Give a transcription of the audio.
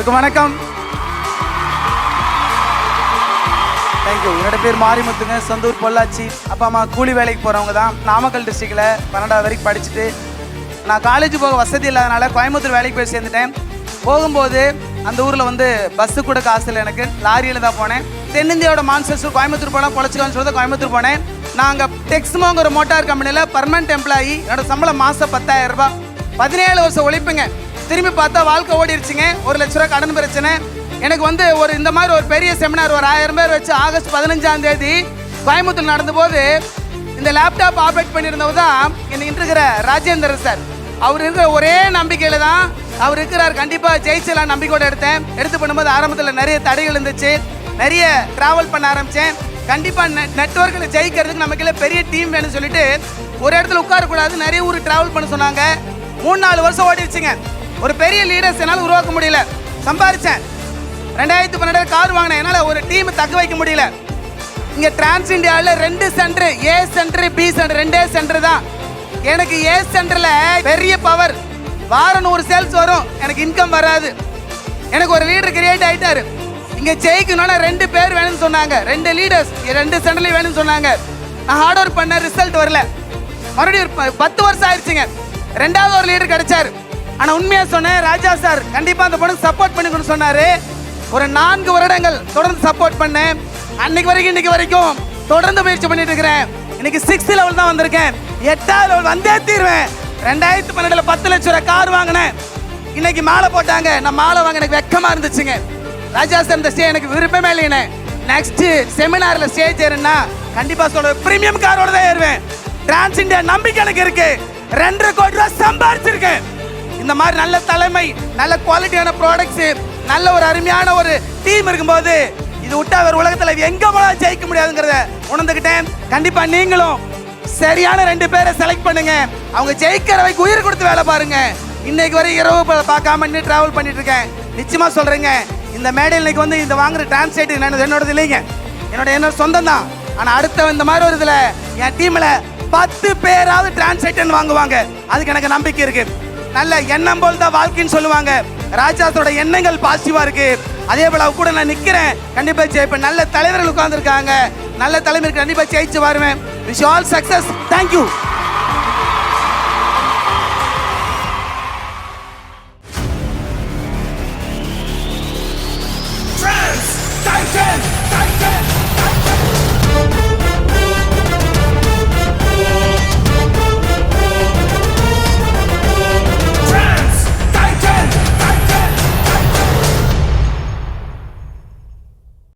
அனைவருக்கும் வணக்கம். தேங்க்யூ என்னோட பேர் மாரிமுத்துங்க. சொந்தூர் பொள்ளாச்சி. அப்பா அம்மா கூலி வேலைக்கு போகிறவங்க தான். நாமக்கல் டிஸ்ட்ரிக்டில் பன்னெண்டாவது வரைக்கும் படிச்சுட்டு நான் காலேஜ் போக வசதி இல்லாதனால கோயம்புத்தூர் வேலைக்கு போய் சேர்ந்துட்டேன். போகும்போது அந்த ஊரில் வந்து பஸ்ஸு கூட காசு இல்லை எனக்கு. லாரியில் தான் போனேன். தென்னிந்தியாவோட மான்சர்ஸ் கோயம்புத்தூர் போனால் பொழைச்சிக்கலாம்னு சொல்லி கோயம்புத்தூர் போனேன். நாங்கள் டெக்ஸ்மோங்கிற மோட்டார் கம்பெனியில் பர்மனெண்ட் எம்ப்ளாயி என்னோட சம்பளம் மாதம் பத்தாயிரம் ரூபாய். பதினேழு வருஷம் ஒழிப்புங்க. திரும்பி பார்த்தா வாழ்க்கை ஓடிடுச்சுங்க ஒரு லட்ச ரூபா கடன் பிரச்சனை. எனக்கு வந்து ஒரு இந்த மாதிரி ஒரு பெரிய செமினார் ஒரு ஆயிரம் பேர் வச்சு ஆகஸ்ட் பதினஞ்சாம் தேதி கோயம்புத்தூர் நடந்தபோது இந்த லேப்டாப் ஆப்ரேட் பண்ணியிருந்தவர் தான் இன்னைக்கு இருக்கிற ராஜேந்திரன் சார் அவர் இருக்கிற ஒரே நம்பிக்கையில் தான் அவர் இருக்கிறார். கண்டிப்பாக ஜெயிச்சலாம் நம்பிக்கையோட எடுத்தேன். எடுத்து பண்ணும்போது ஆரம்பத்தில் நிறைய தடைகள் இருந்துச்சு. நிறைய ட்ராவல் பண்ண ஆரம்பித்தேன் கண்டிப்பாக நெ நெட்ஒர்க்கில் ஜெயிக்கிறதுக்கு நமக்குள்ள பெரிய டீம் வேணும்னு சொல்லிட்டு ஒரு இடத்துல உட்காரக்கூடாது நிறைய ஊர் ட்ராவல் பண்ண சொன்னாங்க. மூணு நாலு வருஷம் ஓடிடுச்சுங்க ஒரு பெரிய லீடர்ஸ் என்னால் உருவாக்க முடியல. சம்பாரிச்சேன். ரெண்டாயிரத்தி பன்னெண்டு கார் வாங்கினேன். என்னால் ஒரு டீம் தக்க வைக்க முடியல. இங்கே டிரான்ஸ் இந்தியாவில் ரெண்டு centre A centre B centre ரெண்டே சென்டர் தான். எனக்கு ஏ சென்டரில் பெரிய பவர் வாரம் நூறு சேல்ஸ் வரும். எனக்கு இன்கம் வராது. எனக்கு ஒரு லீடர் கிரியேட் ஆகிட்டார் இங்கே ஜெயிக்கணும்னா ரெண்டு பேர் வேணும்னு சொன்னாங்க. ரெண்டு லீடர்ஸ் ரெண்டு சென்டர்லையும் வேணும்னு சொன்னாங்க. நான் ஹார்ட் ஒர்க் பண்ண ரிசல்ட் வரல. மறுபடியும் ஒரு ப- பத்து வருஷம் ஆயிடுச்சுங்க. ரெண்டாவது ஒரு லீடர் கிடைச்சாரு. ஆனால் உண்மையாக சொன்னேன் ராஜா சார் கண்டிப்பாக அந்த பொண்ணுக்கு சப்போர்ட் பண்ணிக்கணும்னு சொன்னார். ஒரு நான்கு வருடங்கள் தொடர்ந்து சப்போர்ட் பண்ணேன். அன்னைக்கு வரைக்கும் இன்னைக்கு வரைக்கும் தொடர்ந்து முயற்சி பண்ணிட்டு இருக்கிறேன். இன்னைக்கு சிக்ஸ்த் லெவல் தான் வந்திருக்கேன். எட்டாவது லெவல் வந்தே தீர்வேன். ரெண்டாயிரத்தி பன்னெண்டில் பத்து லட்சம் ரூபா கார் வாங்கினேன். இன்னைக்கு மாலை போட்டாங்க. நான் மாலை வாங்க எனக்கு வெக்கமாக இருந்துச்சுங்க. ராஜா சார் இந்த ஸ்டே எனக்கு விருப்பமே இல்லைன்னு நெக்ஸ்ட் செமினாரில் ஸ்டேஜ் ஏறுனா கண்டிப்பாக சொல்லுவேன் ப்ரீமியம் காரோட தான் ஏறுவேன். டிரான்ஸ் இந்தியா நம்பிக்கை எனக்கு இருக்கு. ரெண்டரை கோடி ரூபா சம்பாதிச்சிருக்கேன் இந்த மாதிரி நல்ல தலைமை நல்ல குவாலிட்டியான ப்ராடக்ட்ஸ் நல்ல ஒரு அருமையான ஒரு டீம் இருக்கும்போது இது விட்டா அவர் உலகத்தில் எங்க போனாலும் ஜெயிக்க முடியாதுங்கிறத உணர்ந்துக்கிட்டேன் கண்டிப்பா நீங்களும் சரியான ரெண்டு பேரை செலக்ட் பண்ணுங்க. அவங்க ஜெயிக்கிறவைக்கு உயிர் கொடுத்து வேலை பாருங்க. இன்னைக்கு வரை இரவு பார்க்காம இன்னும் டிராவல் பண்ணிட்டு இருக்கேன். நிச்சயமா சொல்றேங்க. இந்த மேடையில் இன்னைக்கு வந்து இந்த வாங்குற டிரான்ஸ்லேட் என்னோடது இல்லைங்க. என்னோட என்னோட சொந்தம் தான் ஆனால் அடுத்த இந்த மாதிரி ஒரு இதில் என் டீமில் பத்து பேராவது டிரான்ஸ்லேட்டன் வாங்குவாங்க. அதுக்கு எனக்கு நம்பிக்கை இருக்குது நல்ல எண்ணம் போல் தான் வாழ்க்கைன்னு சொல்லுவாங்க. ராஜாத்தோட எண்ணங்கள் பாசிட்டிவா இருக்கு. அதே போல அவ கூட நான் நிக்கிறேன். கண்டிப்பா ஜெயிப்பேன் நல்ல தலைவர்கள் உட்கார்ந்துருக்காங்க. நல்ல தலைமைக்கு கண்டிப்பா ஜெயிச்சு வருவேன். Wish all success thank you